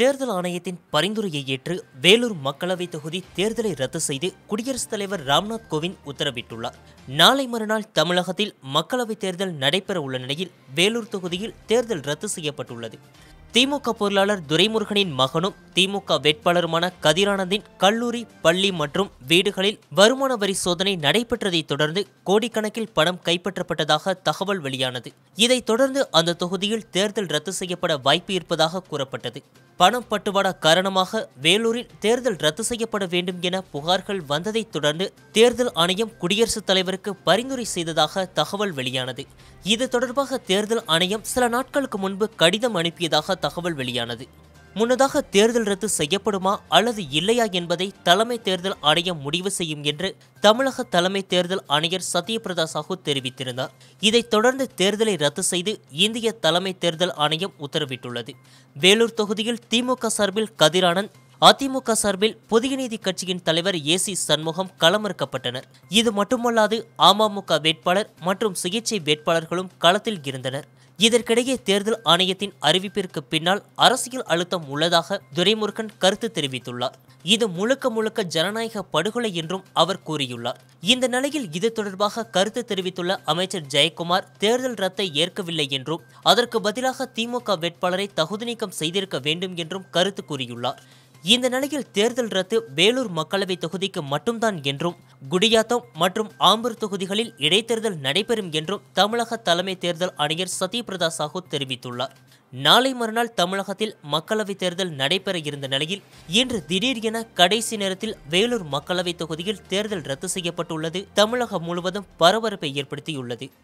தேர்தல் ஆணையத்தின் பரிந்துரையை ஏற்று வேலூர் மக்களவைத் தொகுதி தேர்தலை ரத்து செய்து குடியரசுத் தலைவர் ராம்நாத் கோவிந்த் உத்தரவிட்டுள்ளார். நாளை மறுநாள் தமிழகத்தில் மக்களவைத் தேர்தல் நடைபெற உள்ள நிலையில் வேலூர் தொகுதியில் தேர்தல் ரத்து செய்யப்பட்டுள்ளது. திமுக பொருளாளர் துரைமுருகனின் மகனும் திமுக வேட்பாளருமான கதிரானந்தின் கல்லூரி பள்ளி மற்றும் வீடுகளில் வருமான வரி சோதனை நடைபெற்றதைத் தொடர்ந்து கோடிக்கணக்கில் பணம் கைப்பற்றப்பட்டதாக தகவல் வெளியானது. இதைத் தொடர்ந்து அந்த தொகுதியில் தேர்தல் ரத்து செய்யப்பட வாய்ப்பு இருப்பதாக கூறப்பட்டது. பணம் பட்டுவாடா காரணமாக வேலூரில் தேர்தல் ரத்து செய்யப்பட வேண்டும் என புகார்கள் வந்ததைத் தொடர்ந்து தேர்தல் ஆணையம் குடியரசுத் தலைவருக்கு பரிந்துரை செய்ததாக தகவல் வெளியானது. இது தொடர்பாக தேர்தல் ஆணையம் சில நாட்களுக்கு முன்பு கடிதம் அனுப்பியதாக தகவல் வெளியானது. முன்னதாக தேர்தல் ரத்து செய்யப்படுமா அல்லது இல்லையா என்பதை தலைமை தேர்தல் ஆணையம் முடிவு செய்யும் என்று தமிழக தலைமை தேர்தல் ஆணையர் சத்யபிரதா சாஹூ தெரிவித்திருந்தார். இதைத் தொடர்ந்து தேர்தலை ரத்து செய்து இந்திய தலைமை தேர்தல் ஆணையம் உத்தரவிட்டுள்ளது. வேலூர் தொகுதியில் திமுக சார்பில் கதிரானந்த் அதிமுக சார்பில் புதிய நீதி கட்சியின் தலைவர் ஏ சி சண்முகம் களமிறக்கப்பட்டனர். இது மட்டுமல்லாது அமமுக வேட்பாளர் மற்றும் சிகிச்சை வேட்பாளர்களும் களத்தில் இருந்தனர். இதற்கிடையே தேர்தல் ஆணையத்தின் அறிவிப்பிற்கு பின்னால் அரசியல் அழுத்தம் உள்ளதாக துரைமுருகன் கருத்து தெரிவித்துள்ளார். இது முழுக்க முழுக்க ஜனநாயக படுகொலை என்றும் அவர் கூறியுள்ளார். இந்த நிலையில் இது தொடர்பாக கருத்து தெரிவித்துள்ள அமைச்சர் ஜெயக்குமார் தேர்தல் ரத்தை ஏற்கவில்லை என்றும் அதற்கு பதிலாக திமுக வேட்பாளரை தகுதி நீக்கம் செய்திருக்க வேண்டும் என்றும் கருத்து கூறியுள்ளார். இந்த நிலையில் தேர்தல் ரத்து வேலூர் மக்களவை தொகுதிக்கு மட்டும்தான் என்றும் குடியாத்தம் மற்றும் ஆம்பூர் தொகுதிகளில் இடைத்தேர்தல் நடைபெறும் என்றும் தமிழக தலைமை தேர்தல் ஆணையர் சத்யபிரதா சாஹூ தெரிவித்துள்ளார். நாளை மறுநாள் தமிழகத்தில் மக்களவைத் தேர்தல் நடைபெற இருந்த நிலையில் இன்று திடீர் என கடைசி நேரத்தில் வேலூர் மக்களவைத் தொகுதியில் தேர்தல் ரத்து செய்யப்பட்டுள்ளது. தமிழகம் முழுவதும் பரபரப்பை ஏற்படுத்தியுள்ளது.